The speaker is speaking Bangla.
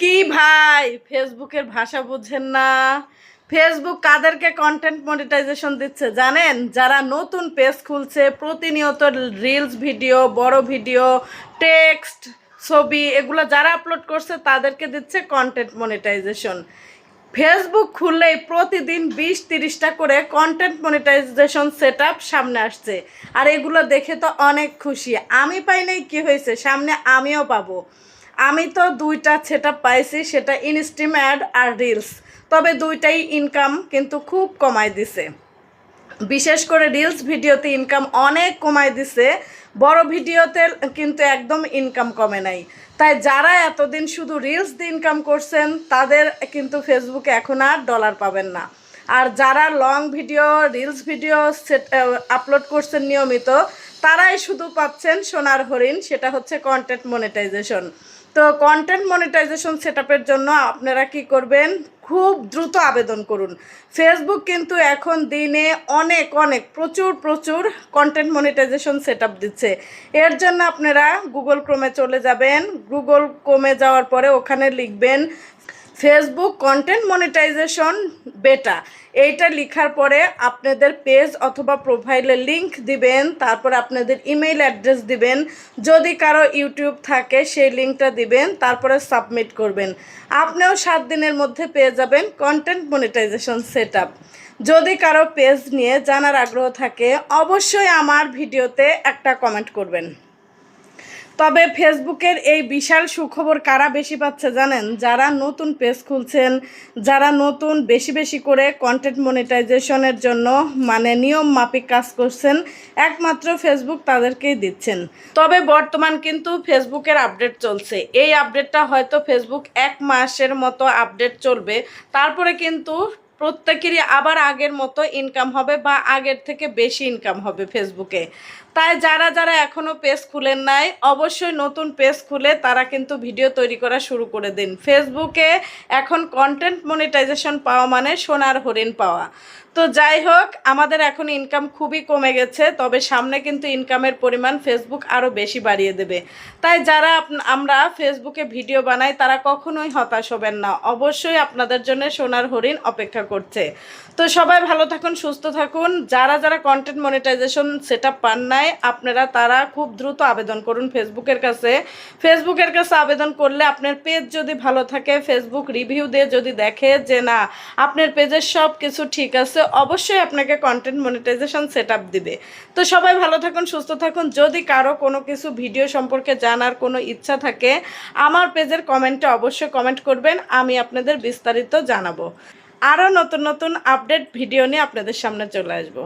কি ভাই? ফেসবুকের ভাষা বুঝেন না। ফেসবুক কাদেরকে কন্টেন্ট মনিটাইজেশন দিচ্ছে জানেন? যারা নতুন পেজ খুলছে, প্রতিনিয়ত রিলস ভিডিও বড় ভিডিও টেক্সট ছবি এগুলো যারা আপলোড করছে তাদেরকে দিচ্ছে কন্টেন্ট মনিটাইজেশন ফেসবুক খুললেই প্রতিদিন বিশ তিরিশটা করে কন্টেন্ট মনিটাইজেশন সেট সামনে আসছে। আর এগুলো দেখে তো অনেক খুশি। আমি পাই নাই, কী হয়েছে? সামনে আমিও পাবো। আমি তো দুইটা সেট পাইছি, সেটা ইনস্ট্রিম অ্যাড আর রিলস তবে দুইটাই ইনকাম কিন্তু খুব কমায় দিছে। বিশেষ করে রিলস ভিডিওতে ইনকাম অনেক কমায় দিছে, বড় ভিডিওতে কিন্তু একদম ইনকাম কমে নাই। তাই যারা এতদিন শুধু রিলস দিয়ে ইনকাম করছেন, তাদের কিন্তু ফেসবুকে এখন আর ডলার পাবেন না। আর যারা long video reels video upload করছেন নিয়মিত, তারাই শুধু পাচ্ছেন সোনার হরিণ, সেটা হচ্ছে কন্টেন্ট মনিটাইজেশন তো কন্টেন্ট মনিটাইজেশন সেট জন্য আপনারা কি করবেন? খুব দ্রুত আবেদন করুন। ফেসবুক কিন্তু এখন দিনে অনেক অনেক, প্রচুর প্রচুর কন্টেন্ট মনিটাইজেশন সেট দিচ্ছে। এর জন্য আপনারা গুগল ক্রোমে চলে যাবেন। গুগল ক্রোমে যাওয়ার পরে ওখানে লিখবেন ফেসবুক কন্টেন্ট মনিটাইজেশন বেটা এইটা লেখার পরে আপনাদের পেজ অথবা প্রোফাইলে লিংক দিবেন, তারপর আপনাদের ইমেইল অ্যাড্রেস দিবেন। যদি কারও ইউটিউব থাকে, সেই লিঙ্কটা দিবেন, তারপরে সাবমিট করবেন। আপনিও সাত দিনের মধ্যে পেয়ে যাবেন কন্টেন্ট মনিটাইজেশন সেট যদি কারও পেজ নিয়ে জানার আগ্রহ থাকে, অবশ্যই আমার ভিডিওতে একটা কমেন্ট করবেন। তবে ফেসবুকের এই বিশাল সুখবর কারা বেশি পাচ্ছে জানেন? যারা নতুন পেজ খুলছেন, যারা নতুন বেশি বেশি করে কন্টেন্ট মনিটাইজেশনের জন্য মানে নিয়ম মাফিক কাজ করছেন, একমাত্র ফেসবুক তাদেরকেই দিচ্ছেন। তবে বর্তমান কিন্তু ফেসবুকের আপডেট চলছে। এই আপডেটটা হয়তো ফেসবুক এক মাসের মতো আপডেট চলবে। তারপরে কিন্তু প্রত্যেকেরই আবার আগের মতো ইনকাম হবে বা আগের থেকে বেশি ইনকাম হবে ফেসবুকে। তাই যারা যারা এখনও পেজ খুলেন নাই, অবশ্যই নতুন পেজ খুলে তারা কিন্তু ভিডিও তৈরি করা শুরু করে দিন। ফেসবুকে এখন কন্টেন্ট মনিটাইজেশন পাওয়া মানে সোনার হরিণ পাওয়া। তো যাই হোক, আমাদের এখন ইনকাম খুবই কমে গেছে, তবে সামনে কিন্তু ইনকামের পরিমাণ ফেসবুক আরও বেশি বাড়িয়ে দেবে। তাই যারা আমরা ফেসবুকে ভিডিও বানাই, তারা কখনোই হতাশ হবেন না। অবশ্যই আপনাদের জন্য সোনার হরিণ অপেক্ষা করছে। তো সবাই ভালো থাকুন, সুস্থ থাকুন। যারা যারা কন্টেন্ট মনিটাইজেশন সেট পান নাই, আপনারা তারা খুব দ্রুত আবেদন করুন ফেসবুকের কাছে। ফেসবুকের কাছে আবেদন করলে আপনার পেজ যদি ভালো থাকে ফেসবুক রিভিউ দিয়ে যদি দেখে যে না, আপনার পেজের সব কিছু ঠিক আছে, অবশ্যই আপনাকে কন্টেন্ট মনিটাইজেশন সেট দিবে। তো সবাই ভালো থাকুন, সুস্থ থাকুন। যদি কারও কোনো কিছু ভিডিও সম্পর্কে জানার কোনো ইচ্ছা থাকে, আমার পেজের কমেন্টে অবশ্যই কমেন্ট করবেন, আমি আপনাদের বিস্তারিত জানাব। আরও নতুন নতুন আপডেট ভিডিও নিয়ে আপনাদের সামনে চলে আসব।